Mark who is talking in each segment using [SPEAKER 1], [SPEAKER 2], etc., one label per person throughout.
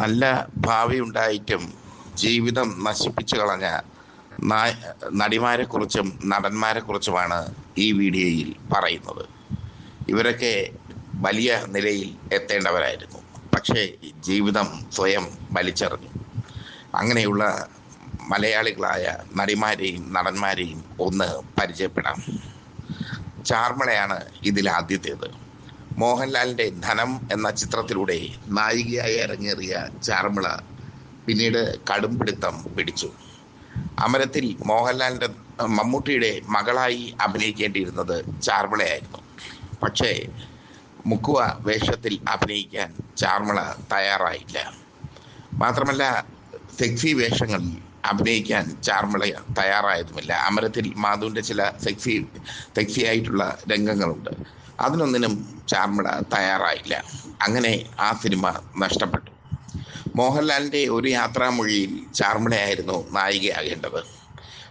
[SPEAKER 1] നല്ല ഭാവി ഉണ്ടായിട്ടും ജീവിതം നശിപ്പിച്ചു കളഞ്ഞ നടിമാരെക്കുറിച്ചും നടന്മാരെക്കുറിച്ചുമാണ് ഈ വീഡിയോയിൽ പറയുന്നത്. ഇവരൊക്കെ വലിയ നിലയിൽ എത്തേണ്ടവരായിരുന്നു. പക്ഷേ ജീവിതം സ്വയം വലിച്ചെറിഞ്ഞു. അങ്ങനെയുള്ള മലയാളികളായ നടിമാരെയും നടന്മാരെയും ഒന്ന് പരിചയപ്പെടാം. ചാർമളയാണ് ഇതിൽ ആദ്യത്തേത് മോഹൻലാലിന്റെ ധനം എന്ന ചിത്രത്തിലൂടെ നായികയായി അരങ്ങേറിയ ചാർമിള പിന്നീട് കടുംപിടുത്തം പിടിച്ചു. അമരത്തിൽ മോഹൻലാലിന്റെ മമ്മൂട്ടിയുടെ മകളായി അഭിനയിക്കേണ്ടിയിരുന്നത് ചാർമിളയായിരുന്നു. പക്ഷേ മുക്കുവ വേഷത്തിൽ അഭിനയിക്കാൻ ചാർമിള തയ്യാറായില്ല. മാത്രമല്ല സെക്സി വേഷങ്ങളിൽ അഭിനയിക്കാൻ ചാർമിള തയ്യാറായതുമില്ല. അമരത്തിൽ മാധുവിന്റെ ചില സെക്സി സെക്സി ആയിട്ടുള്ള രംഗങ്ങളുണ്ട്. അതിനൊന്നിനും ചാർമിള തയ്യാറായില്ല. അങ്ങനെ ആ സിനിമ നഷ്ടപ്പെട്ടു. മോഹൻലാലിന്റെ ഒരു യാത്രാമൊഴിയിൽ ചാർമിളയായിരുന്നു നായികയാകേണ്ടത്.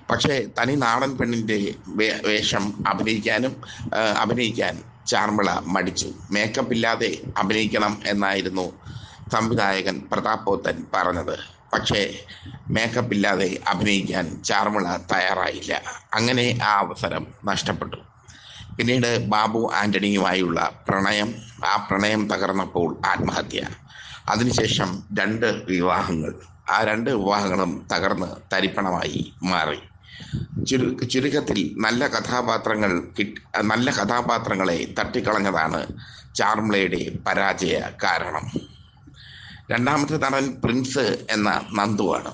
[SPEAKER 1] പക്ഷേ തനി നാടൻ പെണ്ണിന്റെ വേഷം അഭിനയിക്കാനും അഭിനയിക്കാൻ ചാർമിള മടിച്ചു. മേക്കപ്പ് ഇല്ലാതെ അഭിനയിക്കണം എന്നായിരുന്നു സംവിധായകൻ പ്രതാപ് പോത്തൻ പറഞ്ഞത്. പക്ഷേ മേക്കപ്പ് ഇല്ലാതെ അഭിനയിക്കാൻ ചാർമിള തയ്യാറായില്ല. അങ്ങനെ ആ അവസരം നഷ്ടപ്പെട്ടു. പിന്നീട് ബാബു ആന്റണിയുമായുള്ള പ്രണയം ആ പ്രണയം തകർന്നപ്പോൾ ആത്മഹത്യ. അതിനുശേഷം രണ്ട് വിവാഹങ്ങൾ. ആ രണ്ട് വിവാഹങ്ങളും തകർന്ന് തരിപ്പണമായി മാറി. ചുരു ചുരുക്കത്തിൽ നല്ല കഥാപാത്രങ്ങൾ കിട്ടി നല്ല കഥാപാത്രങ്ങളെ തട്ടിക്കളഞ്ഞതാണ് ചാർമിളയുടെ പരാജയ കാരണം. രണ്ടാമത്തെ നടൻ പ്രിൻസ് എന്ന നന്ദുവാണ്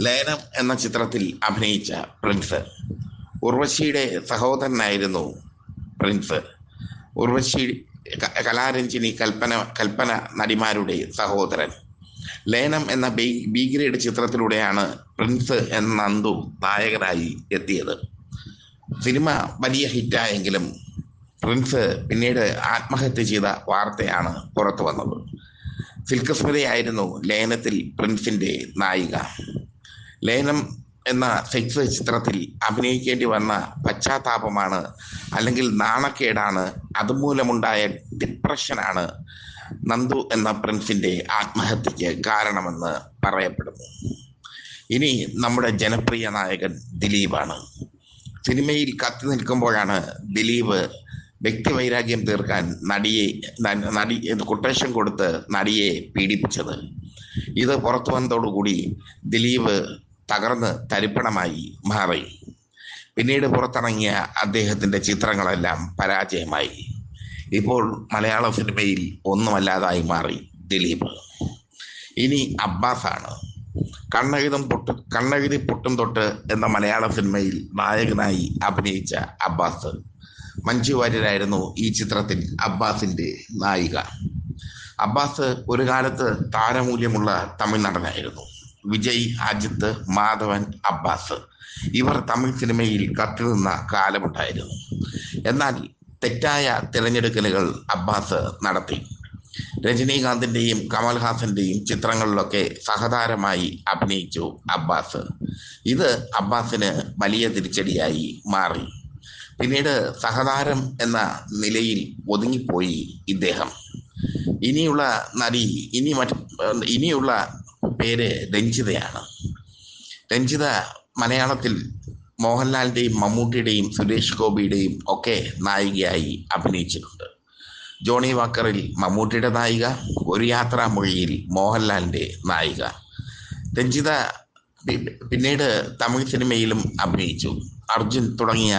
[SPEAKER 1] ലയനം എന്ന ചിത്രത്തിൽ അഭിനയിച്ച പ്രിൻസ്. ഉർവശിയുടെ സഹോദരനായിരുന്നു പ്രിൻസ്. ഉർവശി കലാരഞ്ജിനി കൽപ്പന കൽപ്പന നടിമാരുടെ സഹോദരൻ. ലയനം എന്ന ബി ബി ഗ്രേഡ് ചിത്രത്തിലൂടെയാണ് പ്രിൻസ് എന്ന നന്ദു നായകനായി എത്തിയത്. സിനിമ വലിയ ഹിറ്റായെങ്കിലും പ്രിൻസ് പിന്നീട് ആത്മഹത്യ ചെയ്ത വാർത്തയാണ് പുറത്തു വന്നത്. സിൽക്ക് സ്മിതയായിരുന്നു ലയനത്തിൽ പ്രിൻസിന്റെ നായിക. ലയനം എന്ന സെക്സ് ചിത്രത്തിൽ അഭിനയിക്കേണ്ടി വന്ന പശ്ചാത്താപമാണ് അല്ലെങ്കിൽ നാണക്കേടാണ് അതുമൂലമുണ്ടായ ഡിപ്രഷനാണ് നന്ദു എന്ന പ്രിൻസിന്റെ ആത്മഹത്യക്ക് കാരണമെന്ന് പറയപ്പെടുന്നു. ഇനി നമ്മുടെ ജനപ്രിയ നായകൻ ദിലീപാണ്. സിനിമയിൽ കത്തി നിൽക്കുമ്പോഴാണ് ദിലീപ് വ്യക്തിവൈരാഗ്യം തീർക്കാൻ നടിയെ നടി കൊട്ടേഷൻ കൊടുത്ത് നടിയെ പീഡിപ്പിച്ചത്. ഇത് പുറത്തു വന്നതോടുകൂടി ദിലീപ് തകർന്ന് തരിപ്പണമായി മാറി. പിന്നീട് പുറത്തിറങ്ങിയ അദ്ദേഹത്തിന്റെ ചിത്രങ്ങളെല്ലാം പരാജയമായി. ഇപ്പോൾ മലയാള സിനിമയിൽ ഒന്നുമല്ലാതായി മാറി ദിലീപ്. ഇനി അബ്ബാസാണ്. കണ്ണകിതം പൊട്ട് കണ്ണകിതി പൊട്ടും തൊട്ട് എന്ന മലയാള സിനിമയിൽ നായകനായി അഭിനയിച്ച അബ്ബാസ്. മഞ്ജു വാര്യരായിരുന്നു ഈ ചിത്രത്തിൽ അബ്ബാസിന്റെ നായിക. അബ്ബാസ് ഒരു കാലത്ത് താരമൂല്യമുള്ള തമിഴ് നടനായിരുന്നു. വിജയ് അജിത്ത് മാധവൻ അബ്ബാസ് ഇവർ തമിഴ് സിനിമയിൽ കത്തി നിന്ന കാലമുണ്ടായിരുന്നു. എന്നാൽ തെറ്റായ തിരഞ്ഞെടുക്കലുകൾ അബ്ബാസ് നടത്തി. രജനീകാന്തിന്റെയും കമൽഹാസന്റെയും ചിത്രങ്ങളിലൊക്കെ സഹതാരമായി അഭിനയിച്ചു അബ്ബാസ്. ഇത് അബ്ബാസിന് വലിയ തിരിച്ചടിയായി മാറി. പിന്നീട് സഹതാരം എന്ന നിലയിൽ ഒതുങ്ങിപ്പോയി ഇദ്ദേഹം. ഇനിയുള്ള നടി ഇനി മറ്റ് ഇനിയുള്ള പേര് രഞ്ജിതയാണ്. രഞ്ജിത മലയാളത്തിൽ മോഹൻലാലിന്റെയും മമ്മൂട്ടിയുടെയും സുരേഷ് ഗോപിയുടെയും ഒക്കെ നായികയായി അഭിനയിച്ചിട്ടുണ്ട്. ജോണി വാക്കറിൽ മമ്മൂട്ടിയുടെ നായിക ഒരു യാത്രാമൊഴിയിൽ മോഹൻലാലിന്റെ നായിക. രഞ്ജിത പിന്നീട് തമിഴ് സിനിമയിലും അഭിനയിച്ചു. അർജുൻ തുടങ്ങിയ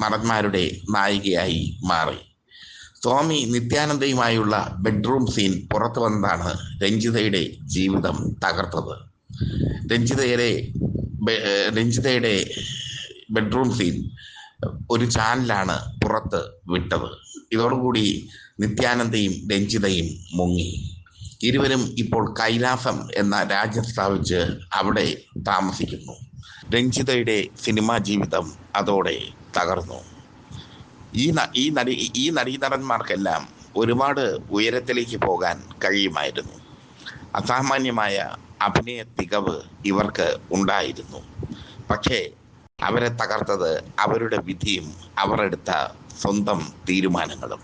[SPEAKER 1] നടന്മാരുടെ നായികയായി മാറി. സ്വാമി നിത്യാനന്ദയുമായുള്ള ബെഡ്റൂം സീൻ പുറത്തു വന്നതാണ് രഞ്ജിതയുടെ ജീവിതം തകർത്തത്. രഞ്ജിതയുടെ രഞ്ജിതയുടെ ബെഡ്റൂം സീൻ ഒരു ചാനലാണ് പുറത്ത് വിട്ടത്. ഇതോടുകൂടി നിത്യാനന്ദയും രഞ്ജിതയും മുങ്ങി. ഇരുവരും ഇപ്പോൾ കൈലാസം എന്ന രാജ്യം സ്ഥാപിച്ച് അവിടെ താമസിക്കുന്നു. രഞ്ജിതയുടെ സിനിമാ ജീവിതം അതോടെ തകർന്നു. ഈ ഈ നടി ഈ നടീനടന്മാർക്കെല്ലാം ഒരുപാട് ഉയരത്തിലേക്ക് പോകാൻ കഴിയുമായിരുന്നു. അസാമാന്യമായ അഭിനയ തികവ് ഇവർക്ക് ഉണ്ടായിരുന്നു. പക്ഷേ അവരെ തകർത്തത് അവരുടെ വിധിയും അവർ സ്വന്തം തീരുമാനങ്ങളും.